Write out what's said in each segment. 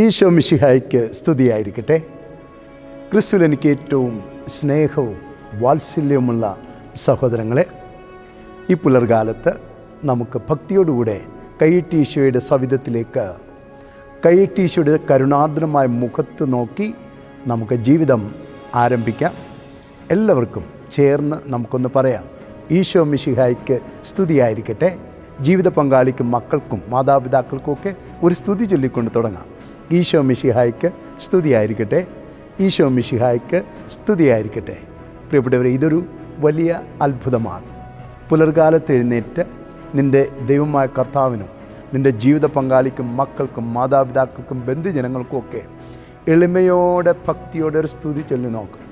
ഈശോ മിശിഹായ്ക്ക് സ്തുതിയായിരിക്കട്ടെ. ക്രിസ്തുവിൽ എനിക്ക് ഏറ്റവും സ്നേഹവും വാത്സല്യവുമുള്ള സഹോദരങ്ങളെ ഈ പുലർകാലത്ത് നമുക്ക് ഭക്തിയോടുകൂടെ കൈയിട്ടീശോയുടെ സവിധത്തിലേക്ക് കൈയിട്ടീശോയുടെ കരുണാർദ്രമായ മുഖത്ത് നോക്കി നമുക്ക് ജീവിതം ആരംഭിക്കാം. എല്ലാവർക്കും ചേർന്ന് നമുക്കൊന്ന് പറയാം ഈശോ മിശിഹായ്ക്ക് സ്തുതിയായിരിക്കട്ടെ. ജീവിത പങ്കാളിക്കും മക്കൾക്കും മാതാപിതാക്കൾക്കും ഒക്കെ ഒരു സ്തുതി ചൊല്ലിക്കൊണ്ട് തുടങ്ങാം. ഈശോ മിഷിഹായ്ക്ക് സ്തുതിയായിരിക്കട്ടെ. ഈശോ മിഷിഹായ്ക്ക് സ്തുതിയായിരിക്കട്ടെ. പ്രിയപ്പെട്ടവരെ ഇതൊരു വലിയ അത്ഭുതമാണ്. പുലർകാലത്ത് എഴുന്നേറ്റ് നിന്റെ ദൈവമായ കർത്താവിനും നിന്റെ ജീവിത പങ്കാളിക്കും മക്കൾക്കും മാതാപിതാക്കൾക്കും ബന്ധുജനങ്ങൾക്കും ഒക്കെ എളിമയോടെ ഭക്തിയോടെ ഒരു സ്തുതി ചൊല്ലി നോക്കും.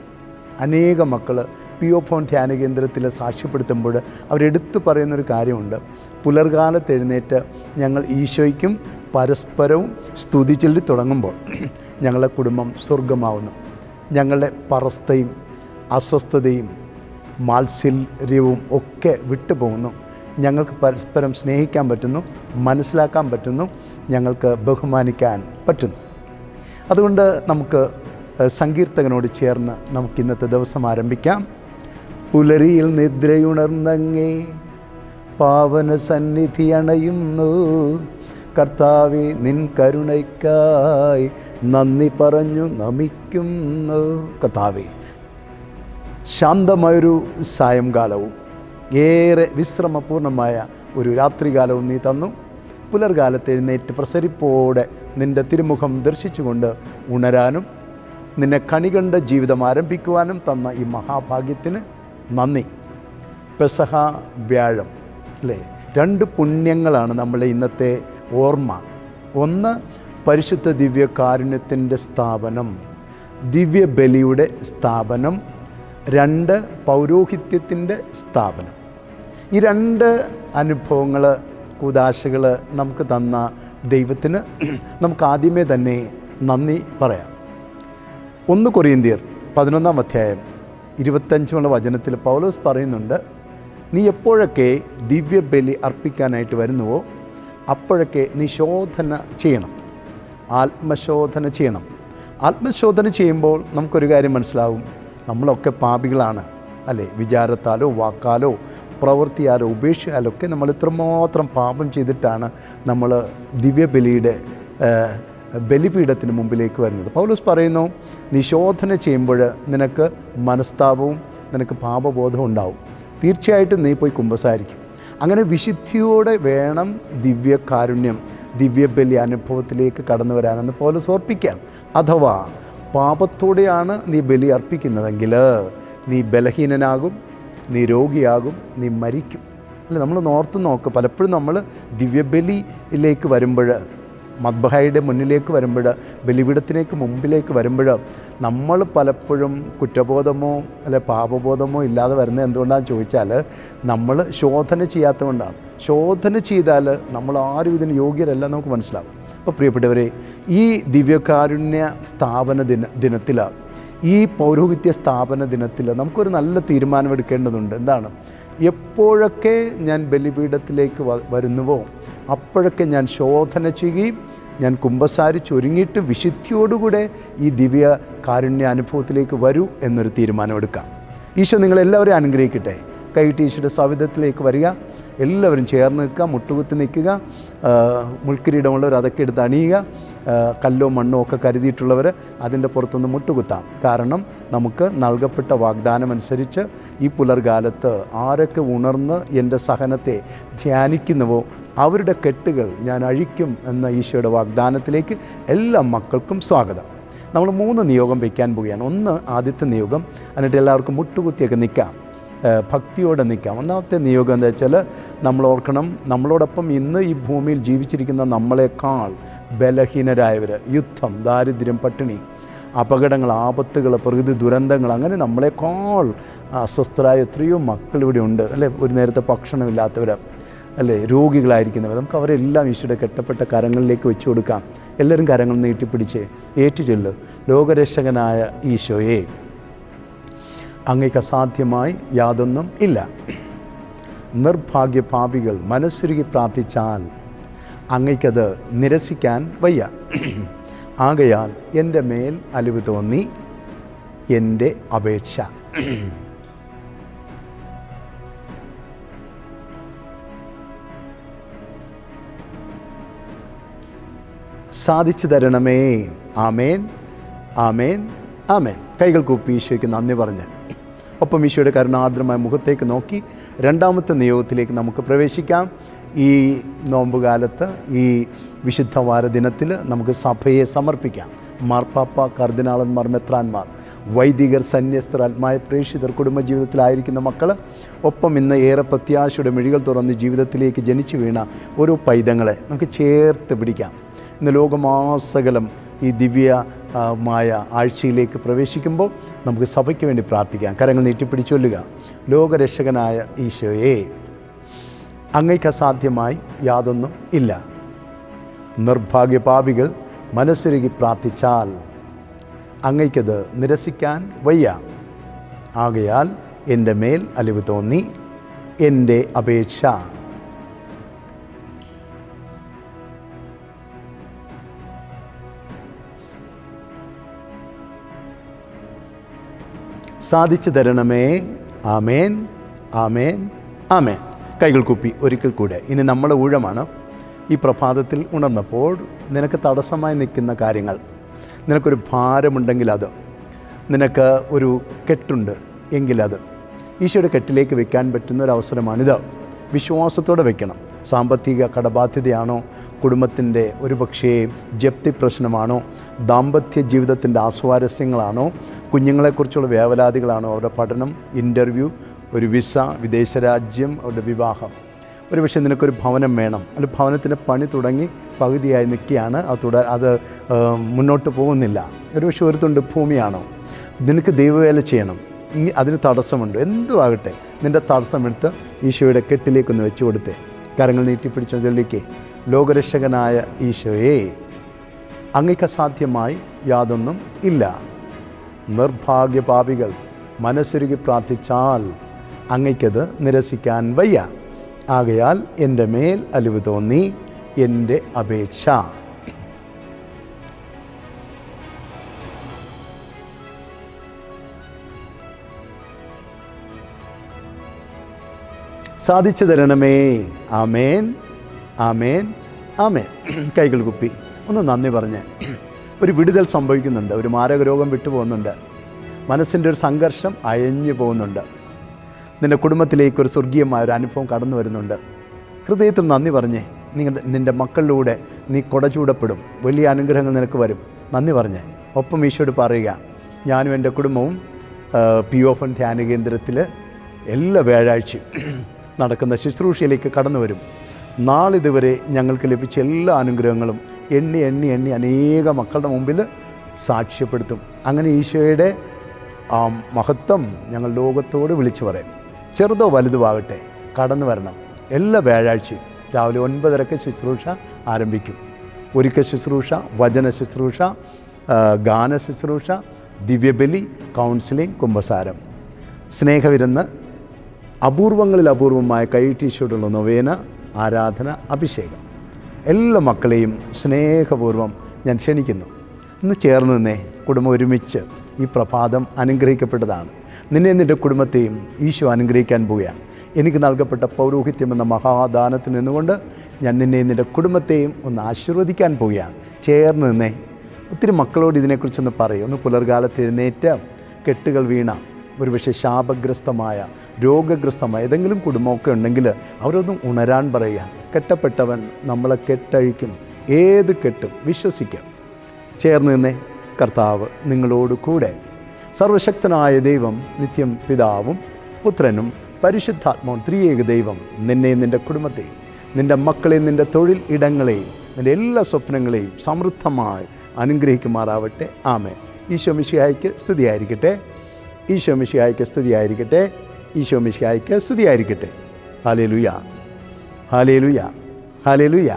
അനേക മക്കൾ പി ഒ ഫോൺ ധ്യാന കേന്ദ്രത്തിൽ സാക്ഷ്യപ്പെടുത്തുമ്പോൾ അവരെടുത്തു പറയുന്നൊരു കാര്യമുണ്ട്. പുലർകാലത്ത് എഴുന്നേറ്റ് ഞങ്ങൾ ഈശോയ്ക്കും പരസ്പരവും സ്തുതി ചൊല്ലി തുടങ്ങുമ്പോൾ ഞങ്ങളുടെ കുടുംബം സ്വർഗമാവുന്നു ഞങ്ങളുടെ പറസ്ഥയും അസ്വസ്ഥതയും മാത്സര്യവും ഒക്കെ വിട്ടുപോകുന്നു. ഞങ്ങൾക്ക് പരസ്പരം സ്നേഹിക്കാൻ പറ്റുന്നു മനസ്സിലാക്കാൻ പറ്റുന്നു ഞങ്ങൾക്ക് ബഹുമാനിക്കാൻ പറ്റുന്നു. അതുകൊണ്ട് നമുക്ക് സങ്കീർത്തകനോട് ചേർന്ന് നമുക്ക് ഇന്നത്തെ ദിവസം ആരംഭിക്കാം. പുലരിയിൽ നിദ്രയുണർന്നങ്ങേ പാവന സന്നിധി അണയുന്നു. കർത്താവെ നിൻ കരുണയ്ക്കായി നന്ദി പറഞ്ഞു നമിക്കുന്നു. കർത്താവെ ശാന്തമായൊരു സായംകാലവും ഏറെ വിശ്രമപൂർണമായ ഒരു രാത്രികാലവും നീ തന്നു. പുലർകാലത്ത് എഴുന്നേറ്റ് പ്രസരിപ്പോടെ നിന്റെ തിരുമുഖം ദർശിച്ചുകൊണ്ട് ഉണരാനും നിന്നെ കണികണ്ട ജീവിതം ആരംഭിക്കുവാനും തന്ന ഈ മഹാഭാഗ്യത്തിന് നന്ദി. പെസഹ വ്യാഴം അല്ലേ? രണ്ട് പുണ്യങ്ങളാണ് നമ്മളെ ഇന്നത്തെ ഓർമ്മ. ഒന്ന് പരിശുദ്ധ ദിവ്യ കാരുണ്യത്തിന്റെ സ്ഥാപനം ദിവ്യബലിയുടെ സ്ഥാപനം രണ്ട് പൗരോഹിത്യത്തിന്റെ സ്ഥാപനം. ഈ രണ്ട് അനുഭവങ്ങൾ കൂതാശകൾ നമുക്ക് തന്ന ദൈവത്തിന് നമുക്ക് ആദ്യമേ തന്നെ നന്ദി പറയാം. ഒന്ന് കൊറിയന്തിയർ പതിനൊന്നാം അധ്യായം ഇരുപത്തഞ്ചുമുള്ള വചനത്തിൽ പൗലോസ് പറയുന്നുണ്ട് നീ എപ്പോഴൊക്കെ ദിവ്യബലി അർപ്പിക്കാനായിട്ട് വരുന്നുവോ അപ്പോഴൊക്കെ നീ ശോധന ചെയ്യണം. ആത്മശോധന ചെയ്യണം. ആത്മശോധന ചെയ്യുമ്പോൾ നമുക്കൊരു കാര്യം മനസ്സിലാവും. നമ്മളൊക്കെ പാപികളാണ് അല്ലേ? വിചാരത്താലോ വാക്കാലോ പ്രവൃത്തിയാലോ ഉപേക്ഷയാലോ ഒക്കെ നമ്മൾ ഇത്രമാത്രം പാപം ചെയ്തിട്ടാണ് നമ്മൾ ദിവ്യബലിയുടെ ബലിപീഠത്തിന് മുമ്പിലേക്ക് വരുന്നത്. പൗലോസ് പറയുന്നു നീ ശോധന ചെയ്യുമ്പോൾ നിനക്ക് മനസ്താപവും നിനക്ക് പാപബോധവും ഉണ്ടാവും. തീർച്ചയായിട്ടും നീ പോയി കുമ്പസാരിക്കും. അങ്ങനെ വിശുദ്ധിയോടെ വേണം ദിവ്യകാരുണ്യം ദിവ്യബലി അനുഭവത്തിലേക്ക് കടന്നു വരാനെന്ന് പോലെ ഓർപ്പിക്കാം അഥവാ പാപത്തോടെയാണ് നീ ബലി അർപ്പിക്കുന്നതെങ്കിൽ നീ ബലഹീനനാകും നീ രോഗിയാകും നീ മരിക്കും. അല്ല? നമ്മൾ നോർത്ത് നോക്ക്. പലപ്പോഴും നമ്മൾ ദിവ്യബലിയിലേക്ക് വരുമ്പോൾ മദ്ബഹയുടെ മുന്നിലേക്ക് വരുമ്പോൾ ബലിപീഠത്തിലേക്ക് മുമ്പിലേക്ക് വരുമ്പോൾ നമ്മൾ പലപ്പോഴും കുറ്റബോധമോ അല്ലെ പാപബോധമോ ഇല്ലാതെ വരുന്നത് എന്തുകൊണ്ടാണെന്ന് ചോദിച്ചാൽ നമ്മൾ ശോധന ചെയ്യാത്തതുകൊണ്ടാണ്. ശോധന ചെയ്താൽ നമ്മൾ ആരും ഇതിന് യോഗ്യരല്ല നമുക്ക് മനസ്സിലാവും. അപ്പോൾ പ്രിയപ്പെട്ടവരെ ഈ ദിവ്യകാരുണ്യ സ്ഥാപന ദിന ദിനത്തിൽ ഈ പൗരോഹിത്യ സ്ഥാപന ദിനത്തിൽ നമുക്കൊരു നല്ല തീരുമാനമെടുക്കേണ്ടതുണ്ട് എന്താണ്? എപ്പോഴൊക്കെ ഞാൻ ബലിപീഠത്തിലേക്ക് വരുന്നുവോ അപ്പോഴൊക്കെ ഞാൻ ശോധന ചെയ്യുകയും ഞാൻ കുമ്പസാരിച്ചൊരുങ്ങിയിട്ട് വിശുദ്ധിയോടുകൂടെ ഈ ദിവ്യ കാരുണ്യ അനുഭവത്തിലേക്ക് വരൂ എന്നൊരു തീരുമാനമെടുക്കാം. ഈശോ നിങ്ങളെല്ലാവരും അനുഗ്രഹിക്കട്ടെ. കൈയിട്ട് ഈശോയുടെ സവിധത്തിലേക്ക് വരിക. എല്ലാവരും ചേർന്ന് നിൽക്കുക മുട്ടുകുത്തി നിൽക്കുക മുൾക്കിരീടമുള്ളവർ അതൊക്കെ എടുത്ത് അണിയുക കല്ലോ മണ്ണോ ഒക്കെ കരുതിയിട്ടുള്ളവർ അതിന്റെ പുറത്തുനിന്ന് മുട്ടുകുത്താം. കാരണം നമുക്ക് നൽകപ്പെട്ട വാഗ്ദാനം അനുസരിച്ച് ഈ പുലർകാലത്ത് ആരൊക്കെ ഉണർന്ന് എന്റെ സഹനത്തെ ധ്യാനിക്കുന്നുവോ അവരുടെ കെട്ടുകൾ ഞാൻ അഴിക്കും എന്ന ഈശോയുടെ വാഗ്ദാനത്തിലേക്ക് എല്ലാ മക്കൾക്കും സ്വാഗതം. നമ്മൾ മൂന്ന് നിയോഗം വയ്ക്കാൻ പോവുകയാണ്. ഒന്ന് ആദ്യത്തെ നിയോഗം. എന്നിട്ട് എല്ലാവർക്കും മുട്ടുകുത്തിയൊക്കെ നിൽക്കാം. ഭക്തിയോടെ നിൽക്കാം. ഒന്നാമത്തെ നിയോഗം എന്താ വെച്ചാൽ നമ്മൾ ഓർക്കണം നമ്മളോടൊപ്പം ഇന്ന് ഈ ഭൂമിയിൽ ജീവിച്ചിരിക്കുന്ന നമ്മളെക്കാൾ ബലഹീനരായവർ യുദ്ധം ദാരിദ്ര്യം പട്ടിണി അപകടങ്ങൾ ആപത്തുകൾ പ്രകൃതി ദുരന്തങ്ങൾ അങ്ങനെ നമ്മളെക്കാൾ അസ്വസ്ഥരായ എത്രയോ മക്കൾ ഇവിടെ ഉണ്ട്. അല്ലേ? ഒരു നേരത്തെ ഭക്ഷണമില്ലാത്തവർ അല്ലേ? രോഗികളായിരിക്കുന്നവർ നമുക്ക് അവരെല്ലാം ഈശോയുടെ കെട്ടപ്പെട്ട കരങ്ങളിലേക്ക് വെച്ചു കൊടുക്കാം. എല്ലാവരും കരങ്ങൾ നീട്ടിപ്പിടിച്ച് ഏറ്റുചൊല്ല്. ലോകരക്ഷകനായ ഈശോയെ. അങ്ങേക്ക് അസാധ്യമായി യാതൊന്നും ഇല്ല. നിർഭാഗ്യ പാപികൾ മനസ്സുരുകി പ്രാർത്ഥിച്ചാൽ അങ്ങയ്ക്കത് നിരസിക്കാൻ വയ്യ. ആകയാൽ എന്റെ മേൽ അലിവ് തോന്നി എന്റെ അപേക്ഷ. സാധിച്ചു തരണമേ. ആമേൻ. ആമേൻ. ആമേൻ. കൈകൾ കൂപ്പി ഈശോയ്ക്ക് നന്ദി പറഞ്ഞ്. ഒപ്പം ഈശോയുടെ കരുണാർദ്രമായ മുഖത്തേക്ക് നോക്കി രണ്ടാമത്തെ നിയോഗത്തിലേക്ക് നമുക്ക് പ്രവേശിക്കാം. ഈ നോമ്പുകാലത്ത് ഈ വിശുദ്ധ വാര ദിനത്തിൽ നമുക്ക് സഭയെ സമർപ്പിക്കാം. മാർപ്പാപ്പ കർദിനാളന്മാർ മെത്രാന്മാർ വൈദികർ സന്യസ്തർ ആത്മായ പ്രേക്ഷിതർ കുടുംബജീവിതത്തിലായിരിക്കുന്ന മക്കൾ ഒപ്പം ഇന്ന് ഏറെ പ്രത്യാശയുടെ മിഴികൾ തുറന്ന് ജീവിതത്തിലേക്ക് ജനിച്ചു വീണ ഓരോ പൈതങ്ങളെ നമുക്ക് ചേർത്ത് പിടിക്കാം. ഇന്ന് ലോകമാസകലം ഈ ദിവ്യ മായ ആഴ്ചയിലേക്ക് പ്രവേശിക്കുമ്പോൾ നമുക്ക് സഭയ്ക്ക് വേണ്ടി പ്രാർത്ഥിക്കാം. കരങ്ങൾ നീട്ടിപ്പിടിച്ചൊല്ലുക ലോകരക്ഷകനായ ഈശോയെ അങ്ങയ്ക്ക് അസാധ്യമായി യാതൊന്നും ഇല്ല. നിർഭാഗ്യപാപികൾ മനസ്സൊരുകി പ്രാർത്ഥിച്ചാൽ അങ്ങയ്ക്കത് നിരസിക്കാൻ വയ്യ. ആകയാൽ എന്റെ മേൽ അലിവ് തോന്നി എന്റെ അപേക്ഷ. സാധിച്ചു തരണമേ. ആമേൻ. ആമേൻ. ആമേൻ. കൈകൾ കുപ്പി ഒരിക്കൽ കൂടെ. ഇനി നമ്മുടെ ഊഴമാണ്. ഈ പ്രഭാതത്തിൽ ഉണർന്നപ്പോൾ നിനക്ക് തടസ്സമായി നിൽക്കുന്ന കാര്യങ്ങൾ. നിനക്കൊരു ഭാരമുണ്ടെങ്കിൽ അത്. നിനക്ക് ഒരു കെട്ടുണ്ട് എങ്കിലത് ഈശോയുടെ കെട്ടിലേക്ക് വെക്കാൻ പറ്റുന്ന ഒരു അവസരമാണിത്. വിശ്വാസത്തോടെ വെക്കണം. സാമ്പത്തിക കടബാധ്യതയാണോ? കുടുംബത്തിന്റെ ഒരു പക്ഷേ ജപ്തി പ്രശ്നമാണോ? ദാമ്പത്യ ജീവിതത്തിന്റെ ആസ്വാരസ്യങ്ങളാണോ? കുഞ്ഞുങ്ങളെക്കുറിച്ചുള്ള വേവലാതികളാണോ അവരുടെ പഠനം ഇന്റർവ്യൂ ഒരു വിസ വിദേശ രാജ്യം അവരുടെ വിവാഹം? ഒരു പക്ഷേ നിനക്കൊരു ഭവനം വേണം. അല്ല ഭവനത്തിന്റെ പണി തുടങ്ങി പകുതിയായി നിൽക്കുകയാണ്. അത് തുടർ അത് മുന്നോട്ട് പോകുന്നില്ല. ഒരു പക്ഷേ ഒരു തുണ്ട് ഭൂമിയാണോ? നിനക്ക് ദൈവവേല ചെയ്യണം. ഇനി അതിന് തടസ്സമുണ്ട്. എന്തും ആകട്ടെ നിന്റെ തടസ്സമെടുത്ത് ഈശോയുടെ കെട്ടിലേക്കൊന്ന് വെച്ച് കൊടുത്തേ കരങ്ങൾ നീട്ടിപ്പിടിച്ച ചൊല്ലിക്കേ ലോകരക്ഷകനായ ഈശോയെ അങ്ങക്ക് അസാധ്യമായി യാതൊന്നും ഇല്ല. നിർഭാഗ്യപാപികൾ മനസ്സുരുകി പ്രാർത്ഥിച്ചാൽ അങ്ങയ്ക്കത് നിരസിക്കാൻ വയ്യ. ആകയാൽ എന്റെ മേൽ അലിവ് തോന്നി എന്റെ അപേക്ഷ. സാധിച്ചു തരണമേ ആമേൻ. ആമേൻ. ആമേൻ. കൈകൾ കുപ്പി. ഒന്ന് നന്ദി പറഞ്ഞ്. ഒരു വിടുതൽ സംഭവിക്കുന്നുണ്ട്. ഒരു മാരക രോഗം വിട്ടുപോകുന്നുണ്ട്. മനസ്സിന്റെ ഒരു സംഘർഷം അയഞ്ഞു പോകുന്നുണ്ട്. നിന്റെ കുടുംബത്തിലേക്ക് ഒരു സ്വർഗീയമായ ഒരു അനുഭവം കടന്നു വരുന്നുണ്ട്. ഹൃദയത്തിൽ നന്ദി പറഞ്ഞേ. നിങ്ങളുടെ നിന്റെ മക്കളിലൂടെ നീ കൊടചൂടപ്പെടും വലിയ അനുഗ്രഹങ്ങൾ നിനക്ക് വരും. നന്ദി പറഞ്ഞേ. ഒപ്പം ഈശോട് പറയുക. ഞാനും എന്റെ കുടുംബവും പി ഫൺ ധ്യാന കേന്ദ്രത്തിൽ എല്ലാ വ്യാഴാഴ്ചയും നടക്കുന്ന ശുശ്രൂഷയിലേക്ക് കടന്നു വരും. നാളിതുവരെ ഞങ്ങൾക്ക് ലഭിച്ച എല്ലാ അനുഗ്രഹങ്ങളും എണ്ണി എണ്ണി എണ്ണി അനേക മക്കളുടെ മുമ്പിൽ സാക്ഷ്യപ്പെടുത്തും. അങ്ങനെ ഈശോയുടെ ആ മഹത്വം ഞങ്ങൾ ലോകത്തോട് വിളിച്ചു പറയും. ചെറുതോ വലുതോ ആകട്ടെ കടന്നു വരണം. എല്ലാ വ്യാഴാഴ്ചയും രാവിലെ ഒൻപതരക്ക് ശുശ്രൂഷ ആരംഭിക്കും. ഒരുക്ക ശുശ്രൂഷ വചന ശുശ്രൂഷ ഗാന ശുശ്രൂഷ ദിവ്യബലി കൗൺസിലിംഗ് കുംഭസാരം. സ്നേഹവിരുന്ന് അപൂർവങ്ങളിൽ അപൂർവമായ കൈട്ടീശോടുള്ള നൊവേന ആരാധന അഭിഷേകം. എല്ലാ മക്കളെയും സ്നേഹപൂർവം ഞാൻ ക്ഷണിക്കുന്നു. ഇന്ന് ചേർന്ന് നിന്നേ കുടുംബം ഒരുമിച്ച് ഈ പ്രഭാതം അനുഗ്രഹിക്കപ്പെട്ടതാണ്. നിന്നെ നിന്റെ കുടുംബത്തെയും ഈശോ അനുഗ്രഹിക്കാൻ പോവുകയാണ്. എനിക്ക് നൽകപ്പെട്ട പൗരോഹിത്യം എന്ന മഹാദാനത്തിൽ നിന്നുകൊണ്ട് ഞാൻ നിന്നെ നിന്റെ കുടുംബത്തെയും ഒന്ന് ആശീർവദിക്കാൻ പോവുകയാണ്. ചേർന്ന് നിന്നേ. ഒത്തിരി മക്കളോട് ഇതിനെക്കുറിച്ചൊന്ന് പറയും. ഒന്ന് പുലർകാലത്ത് എഴുന്നേറ്റ് കെട്ടുകൾ വീണ ഒരുപക്ഷെ ശാപഗ്രസ്തമായ രോഗഗ്രസ്തമായ ഏതെങ്കിലും കുടുംബമൊക്കെ ഉണ്ടെങ്കിൽ അവരൊന്നും ഉണരാൻ പറയുക. കെട്ടപ്പെട്ടവൻ നമ്മളെ കെട്ടഴിക്കും. ഏത് കെട്ടും? വിശ്വസിക്കാം. ചേർന്ന് നിന്നേ. കർത്താവ് നിങ്ങളോട് കൂടെ. സർവശക്തനായ ദൈവം നിത്യം പിതാവും പുത്രനും പരിശുദ്ധാത്മാവും ത്രിയേക ദൈവം നിന്നെയും നിന്റെ കുടുംബത്തെയും നിന്റെ മക്കളെയും നിന്റെ തൊഴിൽ ഇടങ്ങളെയും നിന്റെ എല്ലാ സ്വപ്നങ്ങളെയും സമൃദ്ധമായി അനുഗ്രഹിക്കുമാറാവട്ടെ. ആമേ ഈശോ മിശിഹായ്ക്ക് സ്തുതിയായിരിക്കട്ടെ. ഈശോ മിശിഹായ്ക്ക് സ്തുതിയായിരിക്കട്ടെ. ഈശോ മിശിഹായ്ക്ക് സ്തുതിയായിരിക്കട്ടെ. ഹാലേ ലുയ ഹാലേ ലുയ ഹാലേ ലുയ